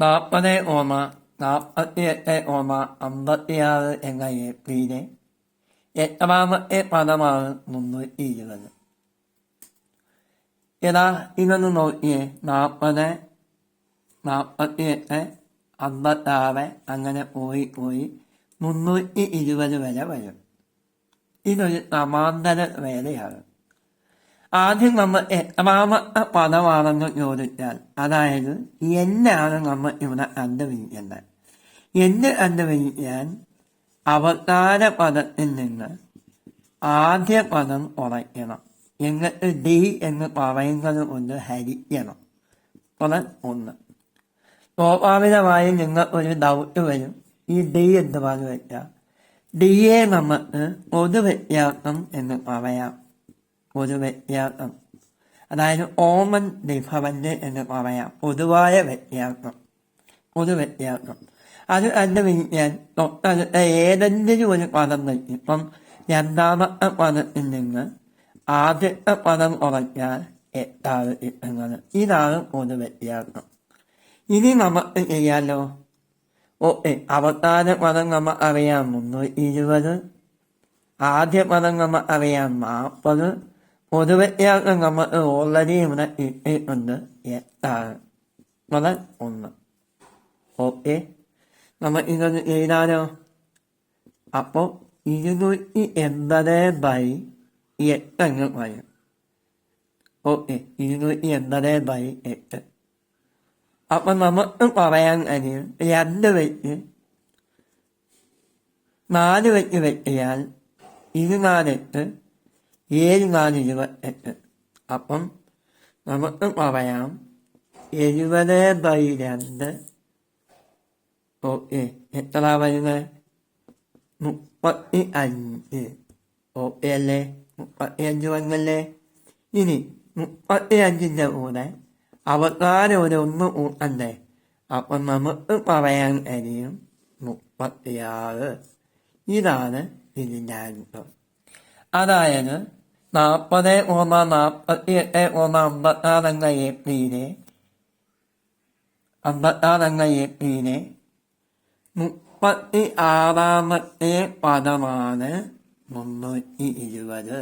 നാൽപ്പത് ഓമ നാൽപ്പത്തിയെട്ട് ഓമ അമ്പത്തിയാറ് എന്ന ഏപ്രിലെ എട്ടാമത്തെ പദമാണ് മുന്നൂറ്റി ഇരുപത്. ഇതാ ഇതൊന്ന് നോക്കിയേ നാൽപ്പത് നാൽപ്പത്തിയെട്ട് അമ്പത്താറ് അങ്ങനെ പോയി പോയി മുന്നൂറ്റി ഇരുപത് വരെ വരും. ഇതൊരു സമാന്തര വേലയാണ്. ആദ്യം നമ്മൾ എത്രാമത്തെ പദമാണെന്ന് ചോദിച്ചാൽ അതായത് എന്നാണ് നമ്മൾ ഇവിടെ കണ്ടുപിടിക്കേണ്ടത് എന്ന് കണ്ടുപിടിക്കാൻ അവതാര പദത്തിൽ നിന്ന് ആദ്യ പദം കുറയ്ക്കണം. എന്നിട്ട് ഡി എന്ന് പറയുന്നത് കൊണ്ട് ഹരിക്കണം. പദം ഒന്ന്. സ്വാഭാവികമായി നിങ്ങൾ ഒരു ഡൗട്ട് വരും. ഈ ഡി എന്ന് പറഞ്ഞു വെച്ചാൽ ഡിയെ നമുക്ക് പൊതു വ്യത്യാസം എന്ന് പറയാം. പൊതു വ്യത്യാസം അതായത് ഓമൻ ഡിഫറന്റ് എന്ന് പറയാം. പൊതുവായ വ്യത്യാസം. പൊതു വ്യത്യാസം അത് കണ്ടുപിടിക്കാൻ തൊട്ടടുത്ത ഏതെങ്കിലും ഒരു പദം വെച്ച് ഇപ്പം രണ്ടാമത്തെ പദത്തിൽ നിന്ന് ആദ്യത്തെ പദം കുറയ്ക്കാൻ എട്ടാറ് കിട്ടുന്നത് ഇതാണ് പൊതു വ്യത്യാസം ഇനി നമുക്ക് ചെയ്യാലോ? ഓക്കെ അവസാന പദം നമ്മൾ അറിയാം. മുന്നൂറ്റി ഇരുപത്. ആദ്യ പദം നമ്മൾ അറിയാം. നാൽപ്പത്. പൊതുവ്യത്യാസം നമ്മൾ ഓൾറെഡി ഇവിടെ കിട്ടിയിട്ടുണ്ട് എട്ടാണ് മുതൽ ഒന്ന്. ഓക്കെ നമ്മൾ ഇതൊന്ന് എഴുതാനോ അപ്പോൾ ഇരുന്നൂറ്റി എൺപത് ബൈ എട്ടങ്ങ് വരും ഓക്കെ ഇരുന്നൂറ്റി എൺപത് ബൈ എട്ട്. അപ്പൊ നമുക്ക് പറയാൻ കഴിയും രണ്ട് വെച്ച് നാല് വെച്ച് വെട്ടിയാൽ ഇരുനാലെട്ട് ഏഴ് നാല് ഇരുപത്തെട്ട് അപ്പം നമുക്ക് പറയാം. എഴുപത് ബൈ രണ്ട്. ഓക്കെ എത്ര വരുന്നത്? മുപ്പത്തി അഞ്ച് ഓക്കെ അല്ലേ മുപ്പത്തി അഞ്ച് വന്നല്ലേ? ഇനി മുപ്പത്തി അഞ്ചിന്റെ കൂടെ അവസാനം ഒരു ഒന്ന് കൂട്ടണ്ടേ അപ്പം നമുക്ക് പറയാൻ കഴിയും മുപ്പത്തിയാറ്. ഇതാണ് ഇതിന്റെ അർത്ഥം. അതായത് നാൽപ്പത് ഒന്ന് നാൽപ്പത്തി എട്ട് ഒന്ന് അമ്പത്താറ് എന്ന പിയിലെ അമ്പത്താറ് എന്ന പിയിലെ മുപ്പത്തി ആറാമത്തെ പദമാണ് മുന്നൂറ്റി ഇരുപത്.